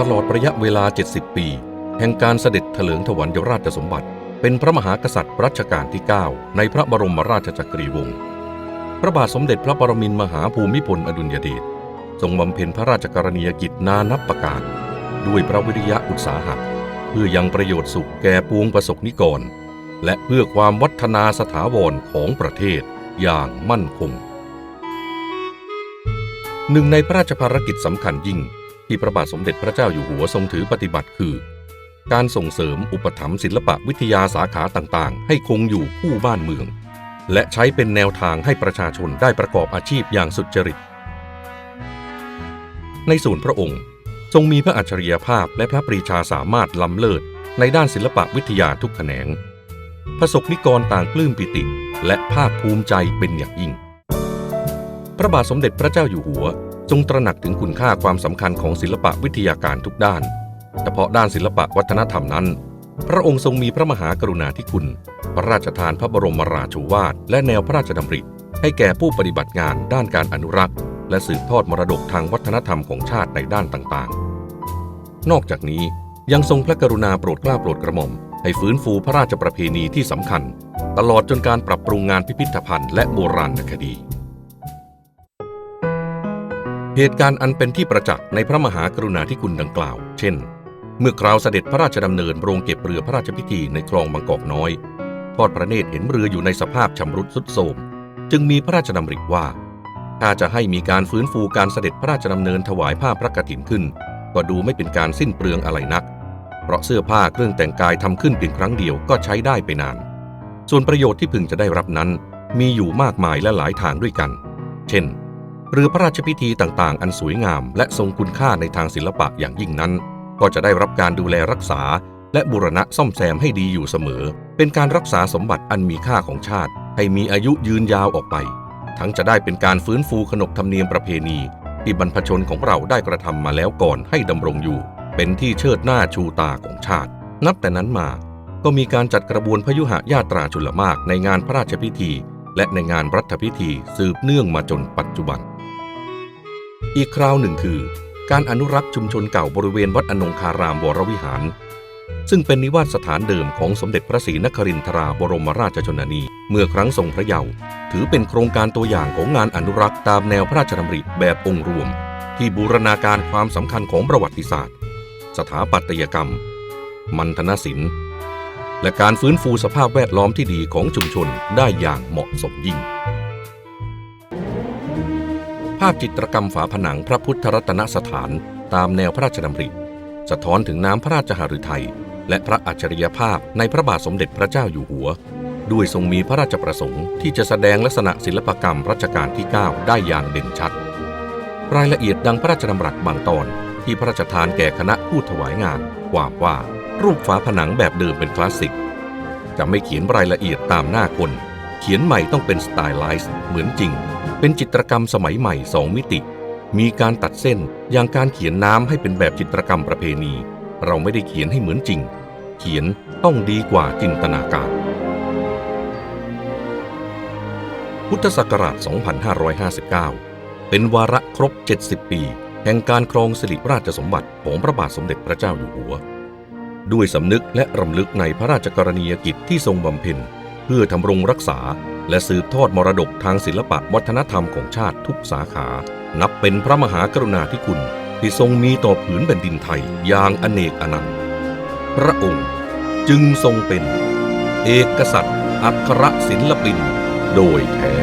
ตลอดระยะเวลา 70 ปี แห่งการเสด็จเถลิงถวัลยราชสมบัติ เป็นพระมหากษัตริย์รัชกาลที่ 9 ในพระบรมราชจักรีวงศ์พระบาทสมเด็จพระปรมินทรมหาภูมิพลอดุลยเดชทรงบำเพ็ญพระราชกรณียกิจนานับประการ ด้วยพระวิริยะอุตสาหะเพื่อยังประโยชน์สุขแก่ปวงประสบนิกร และเพื่อความวัฒนาสถาวรของประเทศอย่างมั่นคงหนึ่งในพระราชภารกิจสำคัญยิ่ง ที่พระบาทสมเด็จพระเจ้าอยู่หัวทรงถือปฏิบัติคือ การส่งเสริมอุปถัมภ์ศิลปะวิทยาสาขาต่างๆ ให้คงอยู่คู่บ้านเมือง และใช้เป็นแนวทางให้ประชาชนได้ประกอบอาชีพอย่างสุจริต ในส่วนพระองค์ทรงมีพระอัจฉริยภาพและพระปรีชาสามารถล้ำเลิศในด้านศิลปะวิทยาทุกแขนงประสบนิกรต่างปลื้มปิติ และภาคภูมิใจเป็นอย่างยิ่ง พระบาทสมเด็จพระเจ้าอยู่หัว ทรงตระหนักถึงคุณค่าความสำคัญของศิลปะวิทยาการทุกด้าน เฉพาะด้านศิลปะวัฒนธรรมนั้น พระองค์ทรงมีพระมหากรุณาธิคุณ พระราชทานพระบรมราชูวาท และแนวพระราชดำริ ให้แก่ผู้ปฏิบัติงานด้านการอนุรักษ์ และสืบทอดมรดกทางวัฒนธรรมของชาติในด้านต่างๆ นอกจากนี้ยังทรงพระกรุณาโปรดเกล้าโปรดกระหม่อม ให้ฟื้นฟูพระราชประเพณีที่สำคัญ ตลอดจนการปรับปรุงงานพิพิธภัณฑ์และโบราณคดี เหตุการณ์อันเป็นที่ประจักษ์ในพระมหากรุณาธิคุณดังกล่าว เช่น เมื่อคราวเสด็จพระราชดำเนินโรงเก็บเรือพระราชพิธีในคลองบางกอกน้อย ทอดพระเนตรเห็นเรืออยู่ในสภาพชำรุดทรุดโทรมจึงมีพระราชดำริว่า ถ้าจะให้มีการฟื้นฟูการเสด็จพระราชดำเนินถวายผ้าพระกฐินขึ้น ก็ดูไม่เป็นการสิ้นเปลืองอะไรนัก เพราะเสื้อผ้าเครื่องแต่งกายทำขึ้นเพียงครั้งเดียวก็ใช้ได้ไปนาน ส่วนประโยชน์ที่พึงจะได้รับนั้น มีอยู่มากมายและหลายทางด้วยกัน เช่น เรือพระราชพิธีต่างๆ อันสวยงาม และทรงคุณค่าในทางศิลปะอย่างยิ่งนั้น ก็จะได้รับการดูแลรักษา และบูรณะซ่อมแซมให้ดีอยู่เสมอ เป็นการรักษาสมบัติอันมีค่าของชาติ ให้มีอายุยืนยาวออกไป ทั้งจะได้เป็นการฟื้นฟูขนบธรรมเนียมประเพณี ที่บรรพชนของเราได้กระทำมาแล้วก่อนให้ดำรงอยู่ เป็นที่เชิดหน้าชูตาของชาติ นับแต่นั้นมาก็มีการจัดกระบวนพยุหะญาตราชุลมากในงานพระราชพิธี และในงานรัฐพิธีสืบเนื่องมาจนปัจจุบัน อีกคราวหนึ่งคือ การอนุรักษ์ชุมชนเก่าบริเวณวัดอนงคารามวรวิหาร ซึ่งเป็นนิวาสสถานเดิมของสมเด็จพระศรีนครินทราบรมราชชนนี เมื่อครั้งทรงพระเยาว์ถือเป็นโครงการตัวอย่างของงานอนุรักษ์ตามแนวพระราชดำริแบบองค์รวม ที่บูรณาการความสำคัญของประวัติศาสตร์ สถาปัตยกรรม มันธนศิลป์และการฟื้นฟูสภาพแวดล้อมที่ดีของชุมชนได้อย่างเหมาะสมยิ่ง ภาพจิตรกรรมฝาผนังพระพุทธรัตนสถานตามแนวพระราชดำริ สะท้อนถึงน้ำพระราชหฤทัย และพระอัจฉริยภาพในพระบาทสมเด็จพระเจ้าอยู่หัว ด้วยทรงมีพระราชประสงค์ที่จะแสดงลักษณะศิลปกรรมรัชกาลที่ 9 ได้อย่างเด่นชัด รายละเอียดดังพระราชดำรัสบางตอนที่พระราชทานแก่คณะผู้ถวายงานว่าว่ารูปฝาผนังแบบเดิมเป็นคลาสสิก จะไม่เขียนรายละเอียดตามหน้าคน เขียนใหม่ต้องเป็นสไตล์ไลซ์เหมือนจริง เป็นจิตรกรรมสมัยใหม่สองมิติ มีการตัดเส้นอย่างการเขียนน้ำให้เป็นแบบจิตรกรรมประเพณี เราไม่ได้เขียนให้เหมือนจริง เขียนต้องดีกว่าจินตนาการ พุทธศักราช 2559 เป็นวาระครบ 70 ปี แห่งการครองสิริราชสมบัติของพระบาทสมเด็จพระเจ้าอยู่หัว ด้วยสำนึกและรำลึกในพระราชกรณียกิจที่ทรงบำเพ็ญเพื่อทำรงรักษา และสืบทอดมรดกทางศิลปะวัฒนธรรมของชาติทุกสาขา นับเป็นพระมหากรุณาธิคุณ ที่ทรงมีต่อผืนแผ่นดินไทยอย่างอเนกอนันต์ พระองค์จึงทรงเป็น เอกษัตริย์ อัครศิลปิน โดยแท้